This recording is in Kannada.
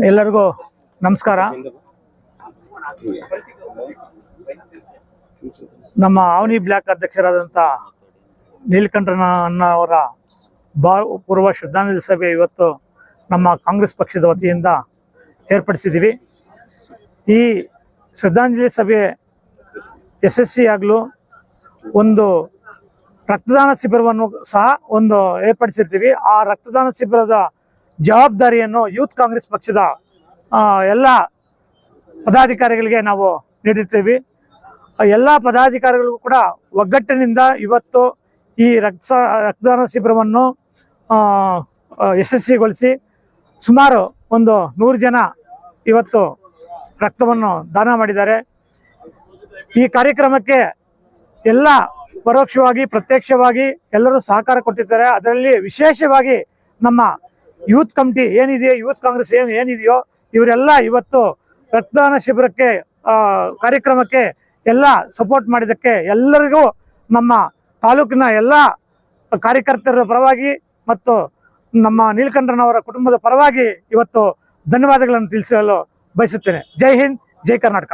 ಎಲ್ಲರಿಗೂ ನಮಸ್ಕಾರ. ನಮ್ಮ ಅವನಿ ಬ್ಲಾಕ್ ಅಧ್ಯಕ್ಷರಾದಂಥ ನೀಲಕಂಠನ ಅಣ್ಣ ಅವರ ಭಾವಪೂರ್ವ ಪೂರ್ವ ಶ್ರದ್ಧಾಂಜಲಿ ಸಭೆ ಇವತ್ತು ನಮ್ಮ ಕಾಂಗ್ರೆಸ್ ಪಕ್ಷದ ವತಿಯಿಂದ ಏರ್ಪಡಿಸಿದ್ದೀವಿ. ಈ ಶ್ರದ್ಧಾಂಜಲಿ ಸಭೆ ಯಶಸ್ವಿಯಾಗಲು ಒಂದು ರಕ್ತದಾನ ಶಿಬಿರವನ್ನು ಸಹ ಒಂದು ಏರ್ಪಡಿಸಿರ್ತೀವಿ. ಆ ರಕ್ತದಾನ ಶಿಬಿರದ ಜವಾಬ್ದಾರಿಯನ್ನು ಯೂತ್ ಕಾಂಗ್ರೆಸ್ ಪಕ್ಷದ ಎಲ್ಲ ಪದಾಧಿಕಾರಿಗಳಿಗೆ ನಾವು ನೀಡಿರ್ತೀವಿ. ಎಲ್ಲ ಪದಾಧಿಕಾರಿಗಳಿಗೂ ಕೂಡ ಒಗ್ಗಟ್ಟಿನಿಂದ ಇವತ್ತು ಈ ರಕ್ತ, ರಕ್ತದಾನ ಶಿಬಿರವನ್ನು ಯಶಸ್ವಿಗೊಳಿಸಿ ಸುಮಾರು ಒಂದು ನೂರು ಜನ ಇವತ್ತು ರಕ್ತವನ್ನು ದಾನ ಮಾಡಿದ್ದಾರೆ. ಈ ಕಾರ್ಯಕ್ರಮಕ್ಕೆ ಎಲ್ಲ ಪರೋಕ್ಷವಾಗಿ, ಪ್ರತ್ಯಕ್ಷವಾಗಿ ಎಲ್ಲರೂ ಸಹಕಾರ ಕೊಟ್ಟಿದ್ದಾರೆ. ಅದರಲ್ಲಿ ವಿಶೇಷವಾಗಿ ನಮ್ಮ ಯೂತ್ ಕಮಿಟಿ ಏನಿದೆಯೋ, ಯೂತ್ ಕಾಂಗ್ರೆಸ್ ಏನು ಏನಿದೆಯೋ, ಇವರೆಲ್ಲ ಇವತ್ತು ರಕ್ತದಾನ ಶಿಬಿರಕ್ಕೆ ಕಾರ್ಯಕ್ರಮಕ್ಕೆ ಎಲ್ಲ ಸಪೋರ್ಟ್ ಮಾಡಿದ್ದಕ್ಕೆ ಎಲ್ಲರಿಗೂ ನಮ್ಮ ತಾಲೂಕಿನ ಎಲ್ಲ ಕಾರ್ಯಕರ್ತರ ಪರವಾಗಿ ಮತ್ತು ನಮ್ಮ ನೀಲಕಂಠನವರ ಕುಟುಂಬದ ಪರವಾಗಿ ಇವತ್ತು ಧನ್ಯವಾದಗಳನ್ನು ತಿಳಿಸಲು ಬಯಸುತ್ತೇನೆ. ಜೈ ಹಿಂದ್, ಜೈ ಕರ್ನಾಟಕ.